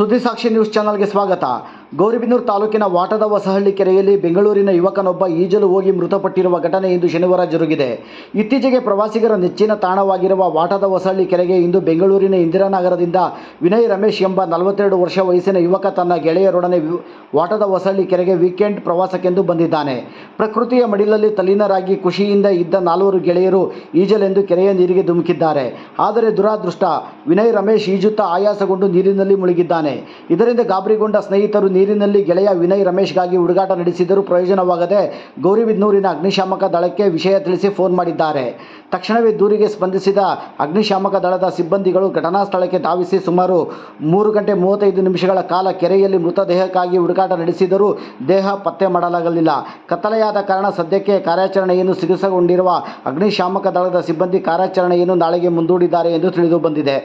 ಸುದ್ದಿಸಾಕ್ಷಿ news ಚಾನಲ್ಗೆ ಸ್ವಾಗತ. ಗೌರಿಬಿದನೂರು ತಾಲೂಕಿನ ವಾಟದ ಹೊಸಹಳ್ಳಿ ಕೆರೆಯಲ್ಲಿ ಬೆಂಗಳೂರಿನ ಯುವಕನೊಬ್ಬ ಈಜಲು ಹೋಗಿ ಮೃತಪಟ್ಟಿರುವ ಘಟನೆ ಇಂದು ಶನಿವಾರ ಜರುಗಿದೆ. ಇತ್ತೀಚೆಗೆ ಪ್ರವಾಸಿಗರ ನೆಚ್ಚಿನ ತಾಣವಾಗಿರುವ ವಾಟದ ಹೊಸಹಳ್ಳಿ ಕೆರೆಗೆ ಇಂದು ಬೆಂಗಳೂರಿನ ಇಂದಿರಾನಗರದಿಂದ ವಿನಯ್ ರಮೇಶ್ ಎಂಬ ನಲವತ್ತೆರಡು ವರ್ಷ ವಯಸ್ಸಿನ ಯುವಕ ತನ್ನ ಗೆಳೆಯರೊಡನೆ ವಾಟದ ಹೊಸಹಳ್ಳಿ ಕೆರೆಗೆ ವೀಕೆಂಡ್ ಪ್ರವಾಸಕ್ಕೆಂದು ಬಂದಿದ್ದಾನೆ. ಪ್ರಕೃತಿಯ ಮಡಿಲಲ್ಲಿ ತಲ್ಲೀನರಾಗಿ ಖುಷಿಯಿಂದ ಇದ್ದ ನಾಲ್ವರು ಗೆಳೆಯರು ಈಜಲೆಂದು ಕೆರೆಯ ನೀರಿಗೆ ಧುಮುಕಿದ್ದಾರೆ. ಆದರೆ ದುರಾದೃಷ್ಟ, ವಿನಯ್ ರಮೇಶ್ ಈಜುತ್ತಾ ಆಯಾಸಗೊಂಡು ನೀರಿನಲ್ಲಿ ಮುಳುಗಿದ್ದಾನೆ. ಇದರಿಂದ ಗಾಬರಿಗೊಂಡ ಸ್ನೇಹಿತರು ನೀರಿನಲ್ಲಿ ಗೆಳೆಯ ವಿನಯ್ ರಮೇಶ್ಗಾಗಿ ಹುಡುಗಾಟ ನಡೆಸಿದರೂ ಪ್ರಯೋಜನವಾಗದೆ ಗೌರಿಬಿದ್ನೂರಿನ ಅಗ್ನಿಶಾಮಕ ದಳಕ್ಕೆ ವಿಷಯ ತಿಳಿಸಿ ಫೋನ್ ಮಾಡಿದ್ದಾರೆ. ತಕ್ಷಣವೇ ದೂರಿಗೆ ಸ್ಪಂದಿಸಿದ ಅಗ್ನಿಶಾಮಕ ದಳದ ಸಿಬ್ಬಂದಿಗಳು ಘಟನಾ ಸ್ಥಳಕ್ಕೆ ಧಾವಿಸಿ ಸುಮಾರು ಮೂರು ಗಂಟೆ ಮೂವತ್ತೈದು ನಿಮಿಷಗಳ ಕಾಲ ಕೆರೆಯಲ್ಲಿ ಮೃತದೇಹಕ್ಕಾಗಿ ಹುಡುಕಾಟ ನಡೆಸಿದರೂ ದೇಹ ಪತ್ತೆ ಮಾಡಲಾಗಲಿಲ್ಲ. ಕತ್ತಲೆಯಾದ ಕಾರಣ ಸದ್ಯಕ್ಕೆ ಕಾರ್ಯಾಚರಣೆಯನ್ನು ಸಿಗಿಸಗೊಂಡಿರುವ ಅಗ್ನಿಶಾಮಕ ದಳದ ಸಿಬ್ಬಂದಿ ಕಾರ್ಯಾಚರಣೆಯನ್ನು ನಾಳೆಗೆ ಮುಂದೂಡಿದ್ದಾರೆ ಎಂದು ತಿಳಿದು ಬಂದಿದೆ.